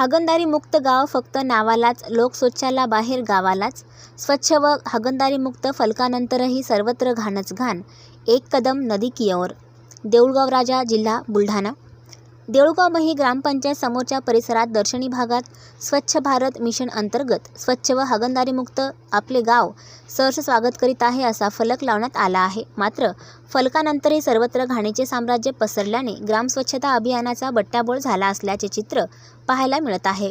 हागणदारी मुक्त गाव फक्त नावालाच लोक स्वच्छाला बाहेर गावालाच. स्वच्छ व हागणदारी मुक्त फलकानंतरही सर्वत्र घाणच घाण. एक कदम नदी किओर देऊळगाव राजा जिल्हा बुलढाणा. देऊळगाव ग्रामपंचायत समोरच्या परिसरात दर्शनी भागात स्वच्छ भारत मिशन अंतर्गत स्वच्छ व हागणदारीमुक्त आपले गाव सहर्ष स्वागत करीत आहे असा फलक लावण्यात आला आहे. मात्र फलकानंतरही सर्वत्र घाणीचे साम्राज्य पसरल्याने ग्रामस्वच्छता अभियानाचा बट्ट्याबोळ झाला असल्याचे चित्र पाहायला मिळत आहे.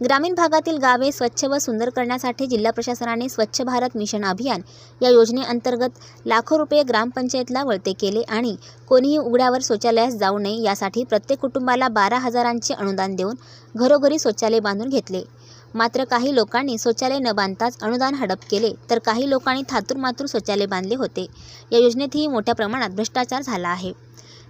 ग्रामीण भागातील गावे स्वच्छ व सुंदर करण्यासाठी जिल्हा प्रशासनाने स्वच्छ भारत मिशन अभियान या योजनेअंतर्गत लाखो रुपये ग्रामपंचायतला वळते केले आणि कोणीही उघड्यावर शौचालयास जाऊ नये यासाठी प्रत्येक कुटुंबाला बारा हजारांचे अनुदान देऊन घरोघरी शौचालय बांधून घेतले. मात्र काही लोकांनी शौचालय न बांधताच अनुदान हडप केले तर काही लोकांनी थातूरमातूर शौचालय बांधले होते. या योजनेतही मोठ्या प्रमाणात भ्रष्टाचार झाला आहे.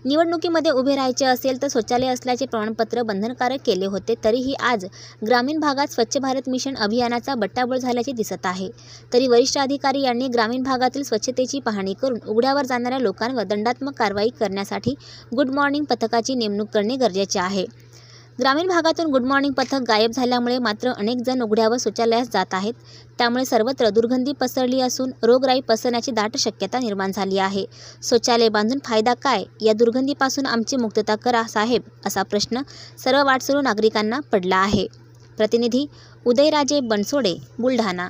निवडणुकीमध्ये उभे राहायचे असेल तर शौचालय असल्याचे प्रमाणपत्र बंधनकारक केले होते तरीही आज ग्रामीण भागात स्वच्छ भारत मिशन अभियानाचा बट्टाबोळ झाल्याचे दिसत आहे. तरी वरिष्ठ अधिकारी यांनी ग्रामीण भागातील स्वच्छतेची पाहणी करून उघड्यावर जाणाऱ्या लोकांवर दंडात्मक कारवाई करण्यासाठी गुड मॉर्निंग पथकाची नेमणूक करणे गरजेचे आहे. ग्रामीण भागातून गुड मॉर्निंग पथक गायब झाल्यामुळे मात्र अनेक जण उघड्यावर शौचालयास जात आहेत. त्यामुळे सर्वत्र दुर्गंधी पसरली असून रोगराई पसरण्याची दाट शक्यता निर्माण झाली आहे. शौचालय बांधून फायदा काय? या दुर्गंधीपासून आमची मुक्तता करा साहेब असा प्रश्न सर्व वाटसरू नागरिकांना पडला आहे. प्रतिनिधी उदयराजे बनसोडे बुलढाणा.